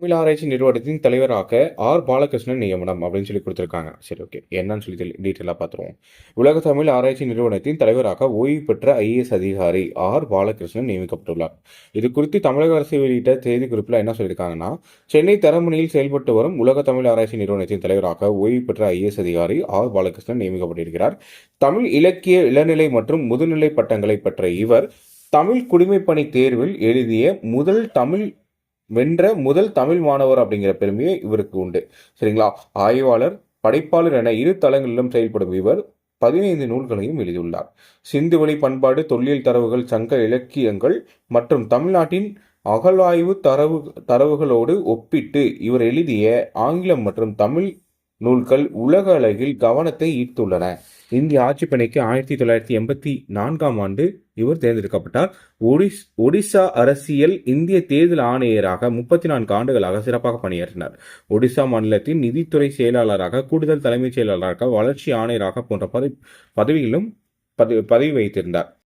தமிழ் ஆராய்ச்சி நிறுவனத்தின் தலைவராக ஆர். பாலகிருஷ்ணன் நியமனம் அப்படின்னு சொல்லி கொடுத்துருக்காங்க. சரி ஓகே என்னன்னு சொல்லி டீட்டெயிலாக பார்த்துருவோம் உலக தமிழ் ஆராய்ச்சி நிறுவனத்தின் தலைவராக ஓய்வு பெற்ற ஐஏஎஸ் அதிகாரி ஆர். பாலகிருஷ்ணன் நியமிக்கப்பட்டுள்ளார். இது குறித்து தமிழக அரசு வெளியிட்ட செய்திக்குறிப்பில் என்ன சொல்லியிருக்காங்கன்னா சென்னை தரமணியில் செயல்பட்டு வரும் உலக தமிழ் ஆராய்ச்சி நிறுவனத்தின் தலைவராக ஓய்வு பெற்ற ஐஏஎஸ் அதிகாரி ஆர். பாலகிருஷ்ணன் நியமிக்கப்பட்டிருக்கிறார். தமிழ் இலக்கிய இளநிலை மற்றும் முதுநிலை பட்டங்களை பெற்ற இவர் தமிழ் குடிமைப்பணி தேர்வில் எழுதிய முதல் தமிழ் வென்ற முதல் தமிழ் மாணவர் அப்படிங்கிற பெருமையை இவருக்கு உண்டு. சரிங்களா? ஆய்வாளர் படைப்பாளர் என இரு தளங்களிலும் செயல்படும் இவர் பதினைந்து நூல்களையும் எழுதியுள்ளார். சிந்துவெளி பண்பாடு தொல்லியல் தரவுகள் சங்க இலக்கியங்கள் மற்றும் தமிழ்நாட்டின் அகழாய்வு தரவு தரவுகளோடு ஒப்பிட்டு இவர் எழுதிய ஆங்கிலம் மற்றும் தமிழ் நூல்கள் உலக அளவில் கவனத்தை ஈர்த்துள்ளன. இந்திய ஆட்சிப்பணிக்கு ஆயிரத்தி தொள்ளாயிரத்தி எண்பத்தி நான்காம் ஆண்டு இவர் தேர்ந்தெடுக்கப்பட்டார். ஒடிஸ் ஒடிசா அரசியல் இந்திய தேர்தல் ஆணையராக முப்பத்தி நான்கு ஆண்டுகளாக சிறப்பாக பணியாற்றினார். ஒடிசா மாநிலத்தின் நிதித்துறை செயலாளராக கூடுதல் தலைமைச் செயலாளராக வளர்ச்சி ஆணையராக போன்ற பதவி பதவிகளும் பதவி பதவி வைத்திருந்தார்